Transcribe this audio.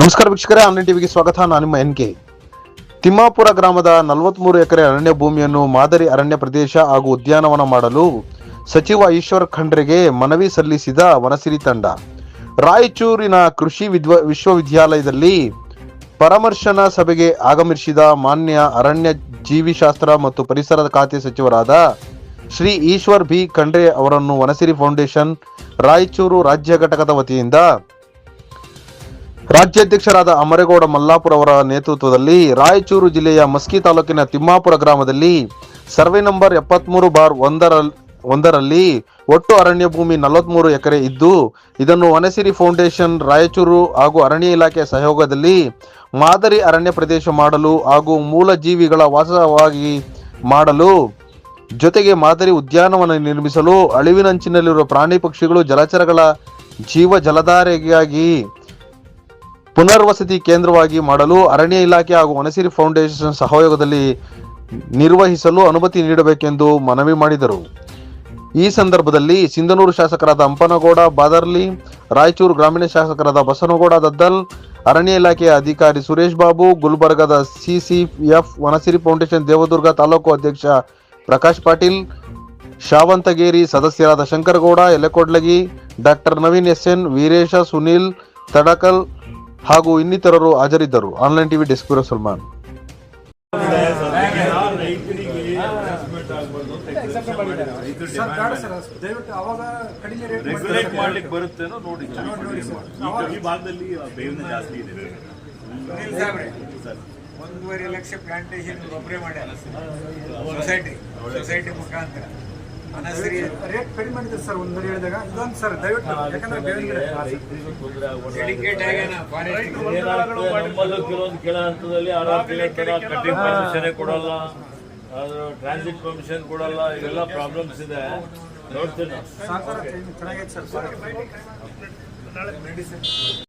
ನಮಸ್ಕಾರ ವೀಕ್ಷಕರೇ, ಆನ್ಲೈನ್ ಟಿವಿಗೆ ಸ್ವಾಗತ. ನಾನು ನಿಮ್ಮ ಎನ್ ಕೆ. ತಿಮ್ಮಾಪುರ ಗ್ರಾಮದ ನಲವತ್ಮೂರು ಎಕರೆ ಅರಣ್ಯ ಭೂಮಿಯನ್ನು ಮಾದರಿ ಅರಣ್ಯ ಪ್ರದೇಶ ಹಾಗೂ ಉದ್ಯಾನವನ ಮಾಡಲು ಸಚಿವ ಈಶ್ವರ್ ಖಂಡ್ರೆಗೆ ಮನವಿ ಸಲ್ಲಿಸಿದ ವನಸಿರಿ ತಂಡ. ರಾಯಚೂರಿನ ಕೃಷಿ ವಿದ್ವ, ವಿಶ್ವವಿದ್ಯಾಲಯದಲ್ಲಿ ಪರಾಮರ್ಶನ ಸಭೆಗೆ ಆಗಮಿಸಿದ ಮಾನ್ಯ ಅರಣ್ಯ ಜೀವಿಶಾಸ್ತ್ರ ಮತ್ತು ಪರಿಸರ ಖಾತೆ ಸಚಿವರಾದ ಶ್ರೀ ಈಶ್ವರ್ ಬಿ ಖಂಡ್ರೆ ಅವರನ್ನು ವನಸಿರಿ ಫೌಂಡೇಶನ್ ರಾಯಚೂರು ರಾಜ್ಯ ಘಟಕದ ವತಿಯಿಂದ ರಾಜ್ಯಾಧ್ಯಕ್ಷರಾದ ಅಮರೇಗೌಡ ಮಲ್ಲಾಪುರ ಅವರ ನೇತೃತ್ವದಲ್ಲಿ ರಾಯಚೂರು ಜಿಲ್ಲೆಯ ಮಸ್ಕಿ ತಾಲೂಕಿನ ತಿಮ್ಮಾಪುರ ಗ್ರಾಮದಲ್ಲಿ ಸರ್ವೆ ನಂಬರ್ ಎಪ್ಪತ್ಮೂರು ಬಾರ್ ಒಂದರ ಒಂದರಲ್ಲಿ ಒಟ್ಟು ಅರಣ್ಯ ಭೂಮಿ ನಲವತ್ಮೂರು ಎಕರೆ ಇದ್ದು, ಇದನ್ನು ವನಸಿರಿ ಫೌಂಡೇಶನ್, ರಾಯಚೂರು ಹಾಗೂ ಅರಣ್ಯ ಇಲಾಖೆ ಸಹಯೋಗದಲ್ಲಿ ಮಾದರಿ ಅರಣ್ಯ ಪ್ರದೇಶ ಮಾಡಲು ಹಾಗೂ ಮೂಲ ಜೀವಿಗಳ ವಾಸವಾಗಿ ಮಾಡಲು ಜೊತೆಗೆ ಮಾದರಿ ಉದ್ಯಾನವನ ನಿರ್ಮಿಸಲು ಅಳಿವಿನಂಚಿನಲ್ಲಿರುವ ಪ್ರಾಣಿ ಪಕ್ಷಿಗಳು ಜಲಚರಗಳ ಜೀವ ಜಲಧಾರೆಯಾಗಿ ಪುನರ್ವಸತಿ ಕೇಂದ್ರವಾಗಿ ಮಾಡಲು ಅರಣ್ಯ ಇಲಾಖೆ ಹಾಗೂ ವನಸಿರಿ ಫೌಂಡೇಶನ್ ಸಹಯೋಗದಲ್ಲಿ ನಿರ್ವಹಿಸಲು ಅನುಮತಿ ನೀಡಬೇಕೆಂದು ಮನವಿ ಮಾಡಿದರು. ಈ ಸಂದರ್ಭದಲ್ಲಿ ಸಿಂಧನೂರು ಶಾಸಕರಾದ ಅಂಪನಗೌಡ, ಬಾದರ್ಲಿ, ರಾಯಚೂರು ಗ್ರಾಮೀಣ ಶಾಸಕರಾದ ಬಸನಗೌಡ, ದದ್ದಲ್, ಅರಣ್ಯ ಇಲಾಖೆಯ ಅಧಿಕಾರಿ ಸುರೇಶ್ ಬಾಬು, ಗುಲ್ಬರ್ಗದ ಸಿಸಿಎಫ್, ವನಸಿರಿ ಫೌಂಡೇಶನ್ ದೇವದುರ್ಗ ತಾಲೂಕು ಅಧ್ಯಕ್ಷ ಪ್ರಕಾಶ್ ಪಾಟೀಲ್, ಶಾವಂತಗೇರಿ ಸದಸ್ಯರಾದ Shankaragouda Elekodlagi doctor Naveen S N, Veeresh Sunil, Tadakal ಹಾಗೂ ಇನ್ನಿತರರು ಹಾಜರಿದ್ದರು. Online TV desk bureau Salman. Sir ಬೇಡ ಸರ್ ದಯವಿಟ್ಟು ಅವಾಗ ಕಡಿಮೆ ರೇಟ್ ರೆಗ್ಯುಲೇಟ್ ಮಾಡ್ಲಿಕ್ಕೆ ಬರುತ್ತೇನೋ ನೋಡಿ. ನೋಡಿ ಸರ್ ಈ- ಈ ಭಾಗದಲ್ಲಿ ಬೇವಿನ ಜಾಸ್ತಿ ಇದೆ. ಸುನೀಲ್ ಸಾಹೇಬ್ರೆ ಒಂದೂವರೆ ಲಕ್ಷ ಪ್ಲಾಂಟೇಶನ್ ಒಬ್ಬರೇ ಮಾಡ್ಯಾರ. ಸೊಸೈಟಿ ಸೊಸೈಟಿ ಮುಖಾಂತರ. ರೇಟ್ ಕಡಿಮೆ ಮಾಡಿದ್ರು ಸರ್ ಒಂದು ಹೇಳಿದಾಗ? ಇದೊಂದು ಸರ್ ದಯವಿಟ್ಟು ಯಾಕಂದ್ರೆ ಬೇವಿನ ಗಿಡ ಡೆಡಿಕೇಟ್ ಆಗ್ಯಾನ ಫಾರೆಸ್ಟ್ ನಮ್ಮಲ್ಲೂ ಕೆಲವೊಂದು ಕೆಳ ಹಂತದಲ್ಲಿ ಕಟ್ಟಿಂಗ್ ಪರ್ಮಿಷನ್ ಕೊಡಲ್ಲ. ಟ್ರಾನ್ಸಿಟ್ ಪರ್ಮಿಷನ್ ಕೊಡಲ್ಲ. ಇವೆಲ್ಲ ಪ್ರಾಬ್ಲಮ್ಸ್ ಇದೆ. ನೋಡ್ತೀನಿ.